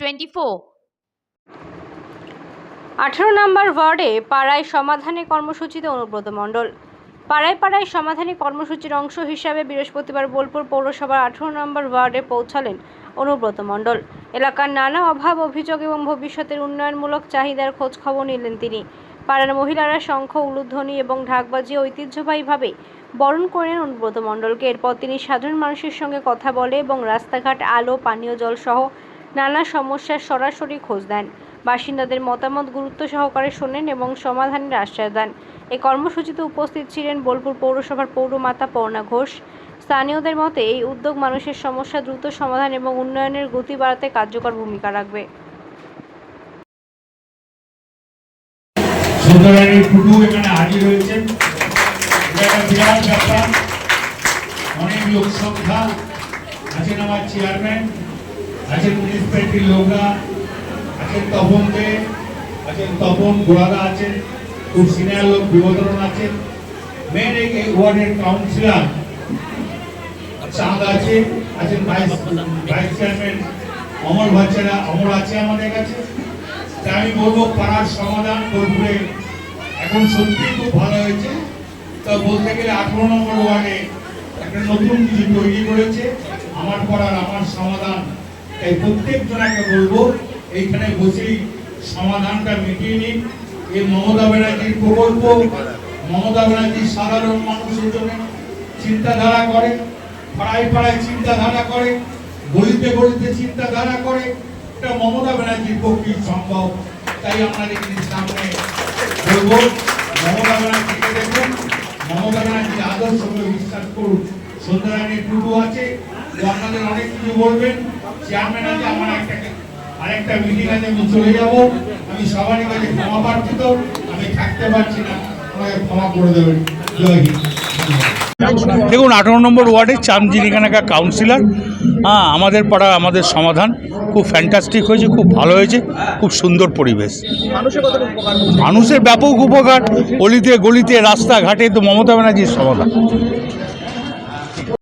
Twenty four নম্বর ওয়ার্ডে পাড়ায় সমাধানে কর্মসূচিতে অনুব্রত মণ্ডল। পাড়ায় পাড়ায় সমাধানী কর্মসূচির অংশ হিসাবে বৃহস্পতিবার বোলপুর পৌরসভার আঠারো নম্বর ওয়ার্ডে পৌঁছালেন অনুব্রত মণ্ডল। এলাকার নানা অভাব, অভিযোগ এবং ভবিষ্যতের উন্নয়নমূলক চাহিদার খোঁজ খবর নিলেন তিনি। পাড়ার মহিলারা শঙ্খ, উলুধ্বনি এবং ঢাকবাজি ঐতিহ্যবাহীভাবে বরণ করেন অনুব্রত মণ্ডলকে। এরপর তিনি সাধারণ মানুষের সঙ্গে কথা বলে এবং রাস্তাঘাট, আলো, পানীয় জল সহ নানা সমস্যার সরাসরি খোঁজ দেন বাসিন্দাদের মতামত গুরুত্ব সহকারে শোনেন এবং সমাধানের আশ্বাস দেন। এই কর্মসূচিতে উপস্থিত ছিলেন বোলপুর পৌরসভার পৌরমাতা পর্ণা ঘোষ। স্থানীয়দের মতে, এই উদ্যোগ মানুষের সমস্যা দ্রুত সমাধান এবং উন্নয়নের গতি বাড়াতে কার্যকর ভূমিকা রাখবে। আমার চেয়ারম্যান আছেন মিউনিসিপ্যালিটির লোকরা আছেন তপন দে, আছেন তপন গোড়াদা আছেন, খুব সিনিয়র লোক বিবোধন আছেন। মেন এই ওয়ার্ডের কাউন্সিলর চাঁদ আছে, আছেন ভাইস ভাইস চেয়ারম্যান অমর বাচ্চারা, অমর আছে আমাদের কাছে। তাই আমি বলব, পাড়ার সমাধান বোলপুরে এখন সত্যি খুব ভালো হয়েছে। তো বলতে গেলে আঠারো নম্বর ওয়ার্ডে একটা নতুন কিছু তৈরি করেছে। আমার পাড়ার, আমার সমাধান। তাই প্রত্যেক জনাকে বলব, এইখানে বসেই সমাধানটা মিটিয়ে নিন। এই মমতা ব্যানার্জির প্রকল্প, মমতা ব্যানার্জি সাধারণ মানুষের জন্য চিন্তাধারা করে, পাড়ায় পাড়ায় চিন্তাধারা করে গলিতে গলিতে চিন্তাধারা করে। এটা মমতা ব্যানার্জির পক্ষেই সম্ভব। তাই আপনাদের সামনে বলব, মমতা ব্যানার্জিকে দেখুন, মমতা ব্যানার্জির আদর্শকে বিশ্বাস করুন। টুটু আছে আপনাদের অনেক কিছু বলবেন। চেয়ারম্যান আছে আমার একটা আরেকটা মিটিং আছে আমি চলে যাব। আমি সবারই কাছে ক্ষমা প্রার্থিত আমি থাকতে পারছি না আমাকে ক্ষমা করে দেবেন। জয় হিন্দ। দেখুন আঠারো নম্বর ওয়ার্ডে চামজিরিখানাকা কাউন্সিলর হ্যাঁ আমাদের পাড়া আমাদের সমাধান। খুব ফ্যান্টাস্টিক হয়েছে খুব ভালো হয়েছে খুব সুন্দর পরিবেশ। মানুষের ব্যাপক উপকার। অলিতে গলিতে রাস্তাঘাটে তো মমতা ব্যানার্জির সমাধান।